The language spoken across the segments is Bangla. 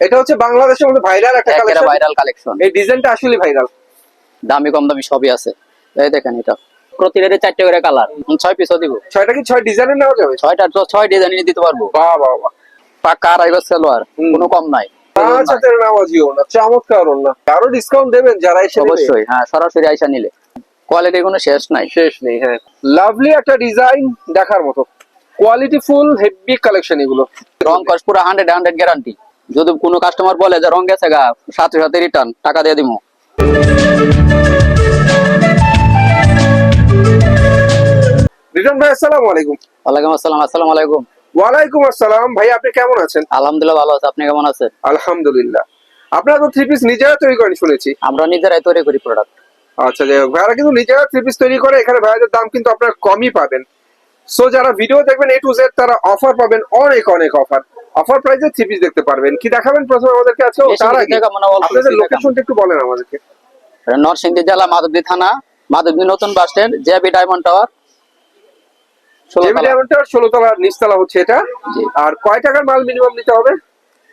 এটা হচ্ছে বাংলাদেশের মধ্যে ভাইরাল একটা কালেকশন ভাইরাল কালেকশন এই ডিজাইনটা আসলে ভাইরাল দামি কম দামি সবই আছে। এই দেখেন এটা। প্রতি রেটে চারটে করে কালার ছয় পিসও দিব। ছয়টা কি ছয় ডিজাইনের নেওয়া যাবে? ছয়টা তো ছয় ডিজাইন দিতে পারব। বাহ বাহ বাহ। পাক্কা আড়াই গজ সালোয়ার কোনো কম নাই। চমৎকার না আরও ডিসকাউন্ট দেবেন যারা এসে অবশ্যই হ্যাঁ সরাসরি আইসা নিলে। কোয়ালিটি কোনো শেষ নাই। শেষ নেই হ্যাঁ। লাভলি একটা ডিজাইন দেখার মতো। কোয়ালিটি ফুল হেভি কালেকশন এগুলো। রং কস পুরো হান্ড্রেড হান্ড্রেড গ্যারান্টি যদি কোনো কাস্টমার বলে যে রং গেছে গা সাথে সাথে রিটার্ন টাকা দিয়ে দিব রিটন ভাই আসসালামু আলাইকুম। ওয়ালাইকুম আসসালাম আসসালামু আলাইকুম। ওয়ালাইকুম আসসালাম। ভাই আপনি কেমন আছেন? আলহামদুলিল্লাহ ভালো আছে। আপনি কেমন আছেন? আলহামদুলিল্লাহ। আপনারা তো থ্রি পিস নিজেরা তৈরি করেন শুনেছি। আমরা নিজেরাই তৈরি করি প্রোডাক্ট আচ্ছা যাই হোক। ভাইয়ারা কিন্তু নিজেরা থ্রি পিস তৈরি করে এখানে ভাইয়াদের দাম কিন্তু আপনারা কমই পাবেন। সো যারা ভিডিও দেখবেন এ টু জেড তারা অফার পাবেন অনেক অনেক অফার অফার প্রাইসে থ্রি পিস দেখতে পারবেন। কি দেখাবেন প্রথমে আমাদেরকে আছে? তার আগে। আপনাদের লোকেশনটা একটু বলেন আমাদেরকে। নরসিংদী জেলা মাধবদী থানা মাধবদী নতুন bus stand JB diamond tower JB তলা নিচতলা হচ্ছে এটা। আর কয় টাকার মাল মিনিমাম নিতে হবে?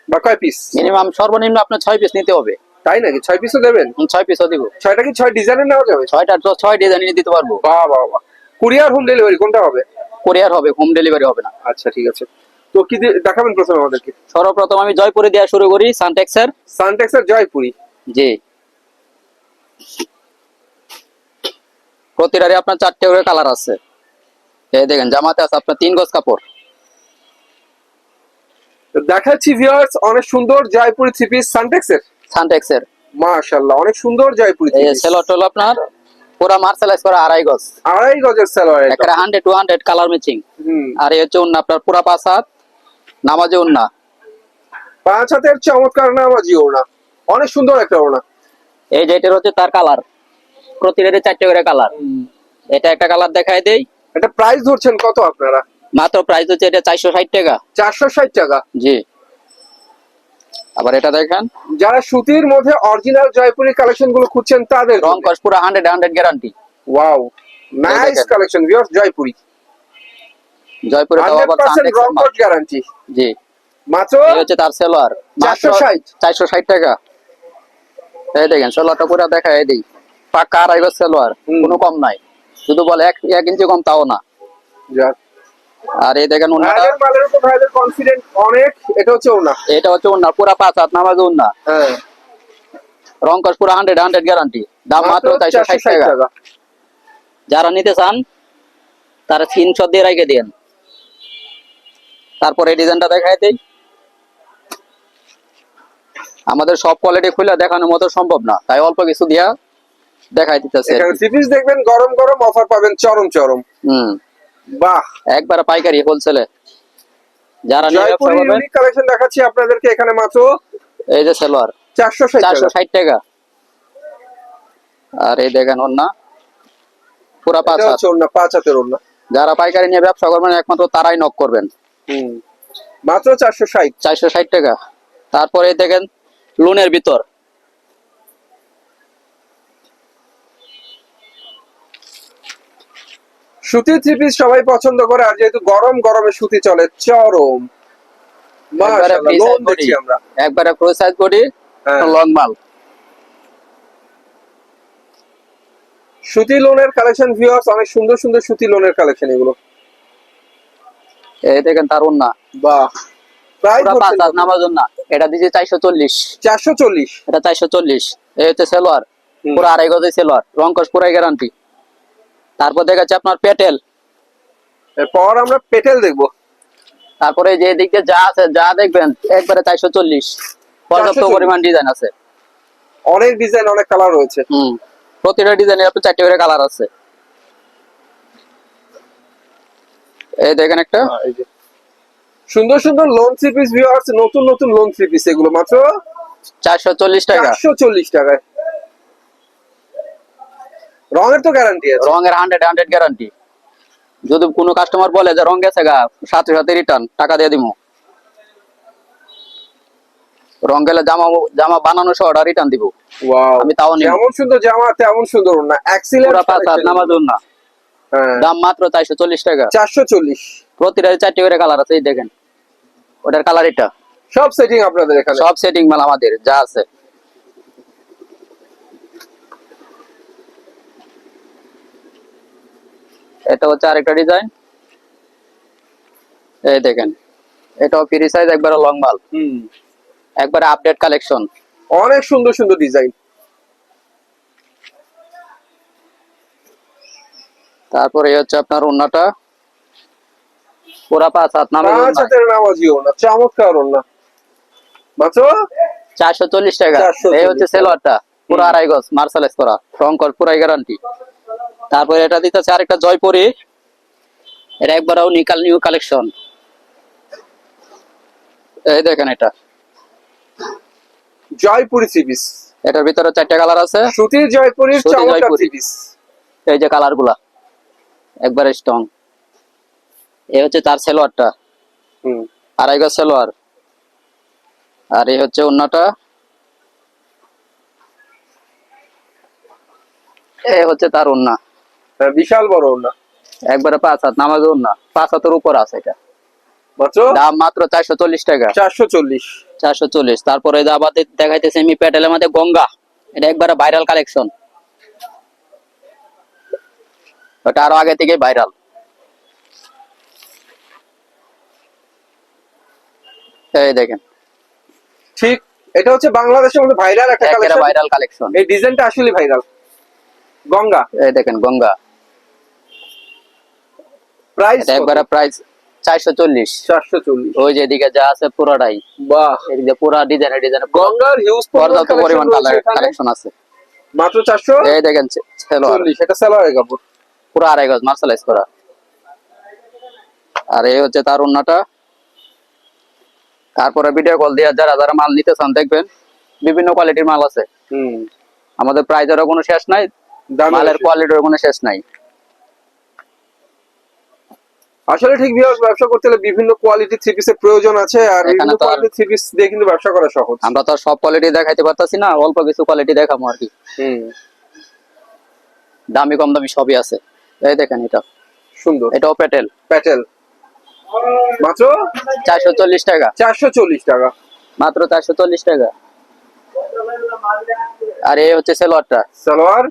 বা কয় পিস মিনিমাম সর্বনিম্ন আপনার ছয় পিস নিতে হবে। তাই নাকি? ছয় পিসও দেবেন? ছয় পিসও দিব। ছয়টা কি ছয় ডিজাইনের নেওয়া যাবে? ছয়টা তো ছয় ডিজাইন দিতে পারব। বাহ বাহ বাহ। কুরিয়ার হোম ডেলিভারি কোনটা হবে? কোরিয়ার হবে হোম ডেলিভারি হবে না। আচ্ছা ঠিক আছে। তো কি দেখাবেন প্রথমে আমাদেরকে? সর্বপ্রথম আমি জয়পুরে দেওয়া শুরু করি সানটেক্সের। সানটেক্সের জয়পুরি। জি। প্রতিটারই আপনার চারটে করে কালার আছে। এই দেখেন জামাতে আছে আপনার তিন গজ কাপড়। দেখাচ্ছি ভিউয়ার্স অনেক সুন্দর জয়পুরি থ্রি পিস সানটেক্সের। সানটেক্সের। মাশাআল্লাহ অনেক সুন্দর জয়পুরি এই থ্রি পিস সেলট হলো আপনার। পুরা মার্শালাইজ করা আড়াই গজ। আড়াই গজের সালোয়ার একটা hundred two hundred colour matching আর এই হচ্ছে উন্না আপনার পুরা পাঁচ হাত নামাজে উন্না। পাঁচ হাতের চমৎকার নামাজি ওড়না। অনেক সুন্দর একটা ওড়না। এই যে এটার হচ্ছে তার কালার প্রতি রেটে চারটে করে কালার এটা একটা কালার দেখাই দেই। এটা প্রাইস ধরছেন কত আপনারা? মাত্র প্রাইস হচ্ছে এটা চারশো ষাট টাকা। চারশো ষাট টাকা। জি। আবার এটা দেখেন। যারা সুতির মধ্যে অরিজিনাল জয়পুরি কালেকশনগুলো খুঁজছেন তাদের রং কস পুরো hundred hundred guarantee wow nice collection viewers Jaipuri. জয়পুরে তাও আবার রং গ্যারান্টি জি। মাত্র এই হচ্ছে তার সেলোয়ার 460 চারশো ষাট। টাকা। এই দেখেন পুরো দেখা এই দিই গজ সেলোয়ার কোনো কম নাই। শুধু বলে এক এক ইঞ্চি কম তাও না। যাক। আর এই দেখেন মালের উপর ভাইদের কনফিডেন্ট অনেক এটা হচ্ছে ওনা। এটা হচ্ছে উন্না পুরা পাঁচ হাত নামাজ উন্না হ্যাঁ। রং কস পুরো হান্ড্রেড হান্ড্রেড গ্যারান্টি দাম মাত্র চারশো ষাট 460 টাকা। যারা নিতে চান তারা স্ক্রিনশট দিয়ে রেখে দেন তারপরে এই ডিজাইনটা দেখাই দেই। আমাদের সব কোয়ালিটি খুলে দেখানোর মতো সম্ভব না। তাই অল্প কিছু দিয়া দেখাই দিতেছে এখানে দেখবেন গরম গরম অফার পাবেন চরম চরম। হুম। বাহ। একবার পাইকারি হোলসেলে যারা ইউনিক কালেকশন দেখাচ্ছি আপনাদেরকে এখানে মাত্র এই যে সেলোয়ার। চারশো ষাট টাকা। আর এই দেখেন ওর না পুরা পাঁচ হাত। হচ্ছে পাঁচ হাতের ওনা যারা পাইকারি নিয়ে ব্যবসা করবেন একমাত্র তারাই নক করবেন। মাত্র চারশো ষাট। চারশো ষাট টাকা। তারপরে দেখেন লোনের ভিতর। সুতি থ্রি পিস সবাই পছন্দ করে আর যেহেতু গরম গরমে সুতি চলে। চরম। একবারে প্রো সাইজ বডি হ্যাঁ। লং মাল সুতি লোনের কালেকশন ভিউয়ার্স অনেক সুন্দর সুন্দর সুতি লোনের কালেকশন এগুলো। এই দেখেন তার না। বাহ। এটা দিয়েছে চারশো চল্লিশ। চারশো চল্লিশ। এটা চারশো চল্লিশ। এই হচ্ছে সেলোয়ার। পুরো আড়াই গজের সেলোয়ার। রংকস পুরাই গ্যারান্টি তারপর দেখা যাচ্ছে আপনার পেটেল। এরপর আমরা পেটেল দেখব। তারপরে যে দিকে যা আছে যা দেখবেন একবারে চারশো চল্লিশ। পর্যাপ্ত পরিমাণ ডিজাইন আছে। অনেক ডিজাইন অনেক কালার রয়েছে। হুম প্রতিটা ডিজাইনের আপনার চারটে করে কালার আছে। এই দেখেন একটা। এই যে। সুন্দর সুন্দর লোন থ্রি পিস ভিউয়ার্স নতুন নতুন লোন থ্রি পিস এগুলো মাত্র চারশো চল্লিশ টাকা। চারশো চল্লিশ টাকায়। রঙের তো গ্যারান্টি আছে। রঙের হান্ড্রেড হান্ড্রেড গ্যারান্টি যদি কোনো কাস্টমার বলে যে রং গেছে গা সাথে সাথে রিটার্ন টাকা দিয়ে দিব রং গেলে জামা জামা বানানো সহ রিটার্ন দিব। আমি তাও নিব। যেমন সুন্দর জামা তেমন সুন্দর না এক্সিলেন্ট পুরা পাঁচ নামাজ না হ্যাঁ। দাম মাত্র চারশো চল্লিশ টাকা। চারশো চল্লিশ। প্রতিটা চারটে করে কালার আছে এই দেখেন। ওটার কালার এটা। সব সেটিং আপনাদের এখানে। সব সেটিং মাল আমাদের যা আছে। এটা হচ্ছে আরেকটা ডিজাইন এই দেখেন এটাও ফ্রি সাইজ একবারে লং মাল হুম। একবারে আপডেট কালেকশন অনেক সুন্দর সুন্দর ডিজাইন তারপরে এই হচ্ছে আপনার ওন্নাটা পুরা পাঁচ হাত নামে পাঁচ হাতের নামাজিও না চমৎকার না মাত্র চারশো চল্লিশ টাকা। 440 এই হচ্ছে সেলোয়ারটা পুরো আড়াই গজ মার্শালাইজ করা। রং কর পুরাই গ্যারান্টি তারপরে এটা দিতেছে আরেকটা জয়পুরি। এটা একবারও নিকাল নিউ কালেকশন এই দেখেন এটা। জয়পুরি পিস এটার ভিতরে চারটা কালার আছে। সুতির জয়পুরির চমৎকার পিস এই যে কালারগুলা। একবারে স্ট্রং এই হচ্ছে তার সেলোয়ারটা। হুম। আড়াই গজ সেলোয়ার। আর এই হচ্ছে অন্যটা এই হচ্ছে তার হ্যাঁ, বিশাল বড় না একবারে পাঁচ হাত নামাজ ওন্না পাঁচ হাতের উপর আছে এটা। মাত্র? দাম মাত্র চারশো চল্লিশ টাকা। চারশো চল্লিশ। চারশো চল্লিশ। তারপরে এই আবার দেখাইতেছে আমি প্যাটেলের মধ্যে গঙ্গা। এটা একবারে ভাইরাল কালেকশন। ওটা আরও আগে থেকে ভাইরাল। এই দেখেন। ঠিক এটা হচ্ছে বাংলাদেশের মধ্যে ভাইরাল একটা কালেকশন ভাইরাল কালেকশন। এই ডিজাইনটা আসলে ভাইরাল। গঙ্গা? এই দেখেন গঙ্গা। প্রাইস এটা প্রাইস চারশো চল্লিশ। চারশো চল্লিশ। ওই যা আছে পুরোটাই। বাহ। এদিকে পুরা ডিজাইনের ডিজাইন গঙ্গার হিউজ পর্যাপ্ত পরিমাণ কালেকশন আছে। মাত্র চারশো? এই দেখেন চল্লিশ এটা স্যালোয়ারের কাপড় পুরো আড়াই গজ মার্শালাইজ করা আর এই হচ্ছে তার অন্যটা তারপরে ভিডিও কল দিয়ে যারা যারা মাল নিতে চান দেখবেন বিভিন্ন কোয়ালিটির মাল আছে। হুম। আমাদের প্রাইজেরও কোনো শেষ নাই। মালের কোয়ালিটির কোনো শেষ নাই। আসলে ঠিক বিয়াস ব্যবসা করতে হলে বিভিন্ন কোয়ালিটি থ্রি পিসের প্রয়োজন আছে আর বিভিন্ন কোয়ালিটি থ্রি পিস দিয়ে কিন্তু ব্যবসা করা সহজ। আমরা তো সব কোয়ালিটি দেখাইতে পারতাছি না অল্প কিছু কোয়ালিটি দেখাবো আর কি। হুম। দামি কম দামি সবই আছে। এই দেখেন এটা। সুন্দর। এটাও প্যাটেল প্যাটেল মাত্র? চারশো চল্লিশ টাকা। চারশো চল্লিশ টাকা। মাত্র চারশো চল্লিশ টাকা। আর এই হচ্ছে সেলোয়ারটা। সালোয়ার?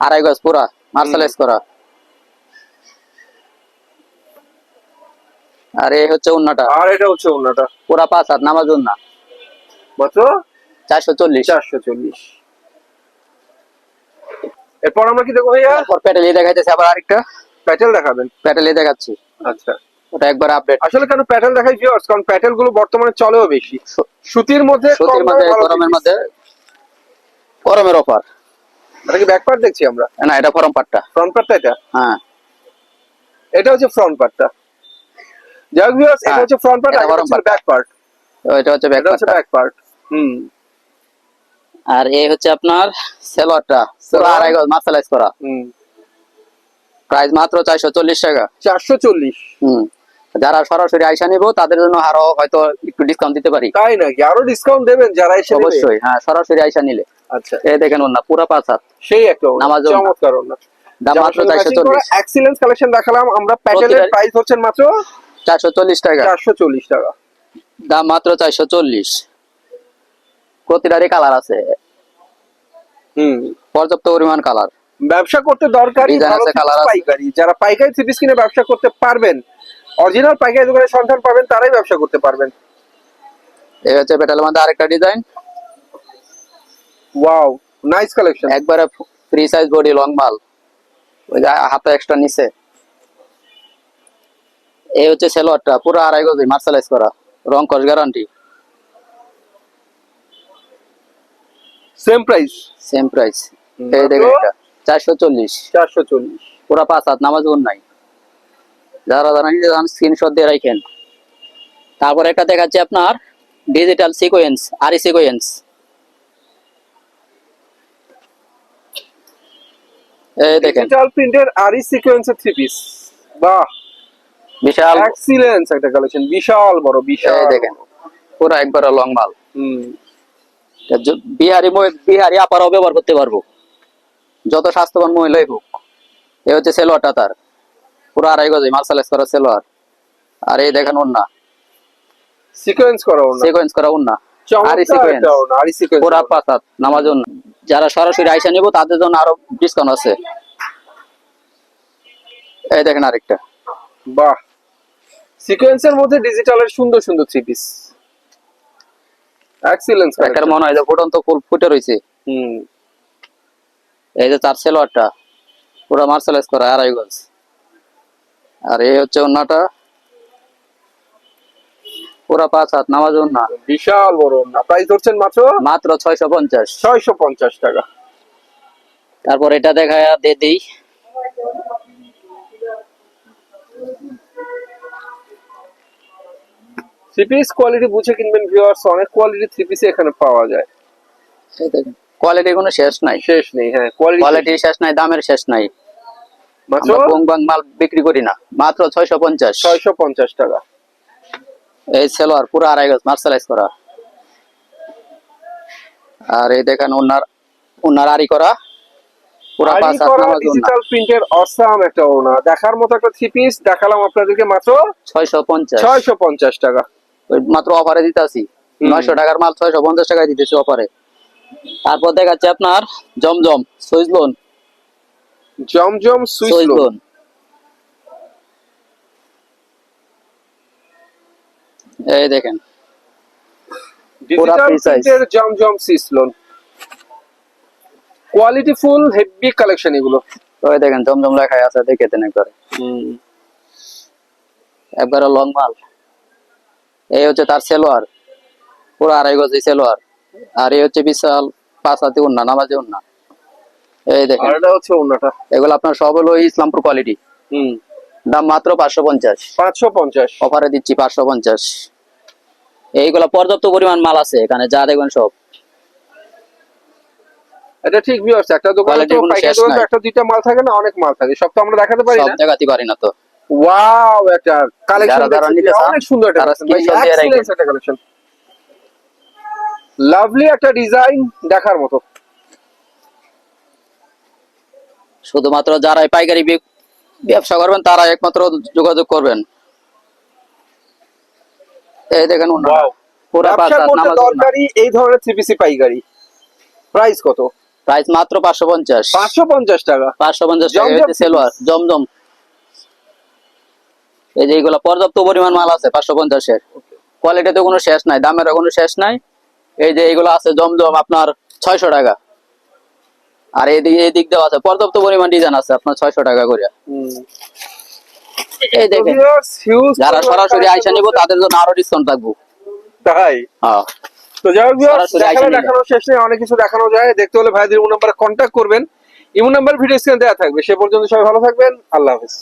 আড়াই গজ পুরা মার্শালাইজ করা। আর এই হচ্ছে উন্নাটা। আর এটা হচ্ছে ওনাটা পুরা পাঁচ হাত নামাজ উন্না। মাত্র? চারশো চল্লিশ। চারশো চল্লিশ। এরপর আমরা কি দেখব ভাইয়া? তারপর প্যাটেলি দেখাইতেছে আবার আরেকটা। প্যাটেল দেখাবেন। প্যাটেলি দেখাচ্ছি। আচ্ছা। ওটা একবার আপডেট আসলে কেন প্যাটেল দেখাই ভিউয়ার্স কারণ প্যাটেলগুলো বর্তমানে চলেও বেশি। সুতির মধ্যে সুতির মধ্যে গরমের মধ্যে। গরমের অফার এটা কি ব্যাক পার্ট দেখছি আমরা? না এটা ফরম পাটটা ফ্রন্ট পার্টটা এটা? হ্যাঁ। এটা হচ্ছে ফ্রন্ট পার্টটা যাই হোক viewers, এটা হ্যাঁ, হচ্ছে ফ্রন্ট পার্ট আর part। ব্যাক পার্ট এটা হচ্ছে ব্যাক এটা হচ্ছে ব্যাক পার্ট হুম। আর এই হচ্ছে আপনার সেলোয়ারটা সালোয়ার। আড়াই গজ করা। হুম। প্রাইস মাত্র চারশো চল্লিশ টাকা। চারশো চল্লিশ। হুম। যারা সরাসরি আইসা নিবো তাদের জন্য আরও হয়তো একটু ডিসকাউন্ট দিতে পারি। তাই নাকি? আরও ডিসকাউন্ট দেবেন যারা এসে? অবশ্যই হ্যাঁ সরাসরি আইসা নিলে। আচ্ছা। এই দেখেন ওর না পুরা পাঁচ হাত। সেই একটা নামাজ চমৎকার ওড়না। দাম মাত্র সঙ্গে চারশো matching করা চল্লিশ। এক্সিলেন্স কালেকশন দেখালাম। আমরা প্যাটেলের প্রাইস হচ্ছে মাত্র চারশো চল্লিশ টাকা। চারশো চল্লিশ টাকা। দাম মাত্র চারশো চল্লিশ। প্রতিটারই কালার আছে। হুম। পর্যাপ্ত পরিমাণ কালার ব্যবসা করতে দরকারি আছে। পাইকারি। যারা পাইকারি পিস কিনে ব্যবসা করতে পারবেন অরিজিনাল পাইকারি দোকানের সন্ধান পাবেন তারাই ব্যবসা করতে পারবেন। এই হচ্ছে পেটালের মধ্যে আরেকটা ডিজাইন ওয়াও নাইস কালেকশন একবারে ফ্রি সাইজ বডি লং মাল ওই যে হাতে এক্সট্রা নিচে। এই হচ্ছে সেলোয়ারটা পুরো আড়াই গজি মার্শালাইজ করা। রং কস guarantee same price same price এই দেখেন এটা চারশো চল্লিশ। চারশো চল্লিশ। পুরা পাঁচ হাত নামাজ গুণ নাই। যারা নিতে চান স্ক্রিনশট দিয়ে রাখেন। তারপর একটা দেখাচ্ছি আপনার ডিজিটাল সিকোয়েন্স আরি সিকোয়েন্স এই দেখেন। ডিজিটাল প্রিন্টের আরি সিকোয়েন্সের থ্রি পিস বাহ! বিশাল। এক্সিলেন্স একটা কালেকশন বিশাল বড় বিশাল এই দেখেন পুরো একবার লং মাল। হুম। বিহারি বিহারি আপারাও ব্যবহার করতে পারব। যত স্বাস্থ্যবান মহিলাই হোক এ হচ্ছে সেলোয়ারটা তার। পুরো আড়াই গজে মার্শালাইজ করা সেলোয়ার। আর এই দেখেন ওর না সিকোয়েন্স করা ওনা সিকোয়েন্স করা উন্না। আরি সিকোয়েন্স আরি সিকোয়েন্স পুরা পাঁচ হাত নামার যারা সরাসরি আইসা নিব তাদের জন্য আরও ডিসকাউন্ট আছে। এই দেখেন আরেকটা। বাহ। সিকোয়েন্সের মধ্যে ডিজিটালের সুন্দর সুন্দর থ্রি পিস এক্সিলেন্স একটা মনে হয় যে ফুটন্ত ফুল ফুটে রয়েছে হুম। এই যে চার সেলোয়ারটা পুরো মার্শালাইজ করা আড়াই গজ। আর এই হচ্ছে ওন্নাটা। পুরা পাঁচ হাত নামাজ ওন্না। বিশাল বড় ওনা প্রাইস ধরছেন মাত্র? মাত্র ছয়শো পঞ্চাশ। ছয়শো পঞ্চাশ টাকা। তারপর এটা দেখা দিয়ে দিই। থ্রি পিস কোয়ালিটি বুঝে কিনবেন ভিউয়ার্স অনেক কোয়ালিটি থ্রি পিস এখানে পাওয়া যায়। কোয়ালিটি কোনো শেষ নাই। শেষ নেই হ্যাঁ কোয়ালিটি কোয়ালিটি শেষ নাই দামের শেষ নাই। আমরা বাং মাল বিক্রি করি না। মাত্র ছয়শো পঞ্চাশ। ছয়শো পঞ্চাশ টাকা। এই সেলোয়ার পুরো আড়াই গজ মার্শালাইজ করা। আর এই দেখেন ওনার ওনার আরি করা। পুরা পাঁচ হাত নামাজ ডিজিটাল প্রিন্টের অসাম একটা ওনা। দেখার মতো একটা থ্রি পিস দেখালাম আপনাদেরকে মাত্র ছয়শো পঞ্চাশ। ছয়শো পঞ্চাশ টাকা। মাত্র অফারে টাকার মাল ছয়শো পঞ্চাশ টাকায় দিতেছি অফারে তারপর দেখাচ্ছে আপনার Zamzam Swiss lawn Zamzam Swiss Swiss lawn এই দেখেন। Zamzam Swiss lawn quality full heavy collection এগুলো। ওই দেখেন জমজম লেখাই আছে দেখে দেন একবারে। একবারে লং মাল। এই হচ্ছে তার সেলোয়ার। পুরো আড়াই গজি সেলোয়ার। আর এই হচ্ছে বিশাল পাঁচ হাতি উন্না নামাজি উন্না। এই দেখেন। এটা হচ্ছে ওনাটা এগুলো আপনার সব হলো ইসলামপুর কোয়ালিটি হুম। দাম মাত্র পাঁচশো পঞ্চাশ। পাঁচশো পঞ্চাশ। অফারে দিচ্ছি পাঁচশো পঞ্চাশ। এইগুলা পর্যাপ্ত পরিমাণ মাল আছে এখানে যা দেখবেন সব। এটা ঠিক ভিউয়ার্স একটা দোকানে তো পাইকারি দোকানে একটা দুইটা মাল থাকে না অনেক মাল থাকে। সব তো আমরা দেখাতে পারি সব না। জায়গাতে পারি না তো। ওয়াও একটা কালেকশন যারা- যারা নিতে চান, অনেক সুন্দর একটা কালেকশন লাভলি একটা ডিজাইন দেখার মতো। শুধুমাত্র যারাই পাইকারি ব্যবসা করবেন তারা একমাত্র যোগাযোগ করবেন। এই দেখেন পুরা নামাজ দরকারি এই ধরনের থ্রিপিসি পাইকারি। প্রাইস কত? প্রাইস মাত্র পাঁচশো পঞ্চাশ। পাঁচশো পঞ্চাশ টাকা। পাঁচশো পঞ্চাশ টাকা জমজম হচ্ছে সেলোয়ার জমজম। এই যে এইগুলো পর্যাপ্ত পরিমাণ মাল আছে পাঁচশো পঞ্চাশের। কোয়ালিটিতে কোনো শেষ নাই দামেরও কোনো শেষ নাই। এই যে এইগুলো আছে জমজম আপনার ছয়শো টাকা। আর এদিকে এই দিক দেওয়া আছে পর্যাপ্ত পরিমাণ ডিজাইন আছে আপনার ছয়শো টাকা করে এই দেখেন। যারা সরাসরি আইসা নিব তাদের জন্য আরও ডিসকাউন্ট থাকব। তাই? হ্যাঁ। তো যাই হোক দেখানো শেষ অনেক কিছু দেখানো যায়। দেখতে হলে ভাইদের নাম্বারে কন্ট্যাক্ট করবেন। ইমো নাম্বার ভিডিও স্ক্রিনে দেওয়া থাকবে। সে পর্যন্ত সবাই ভালো থাকবেন। আল্লাহ হাফিজ।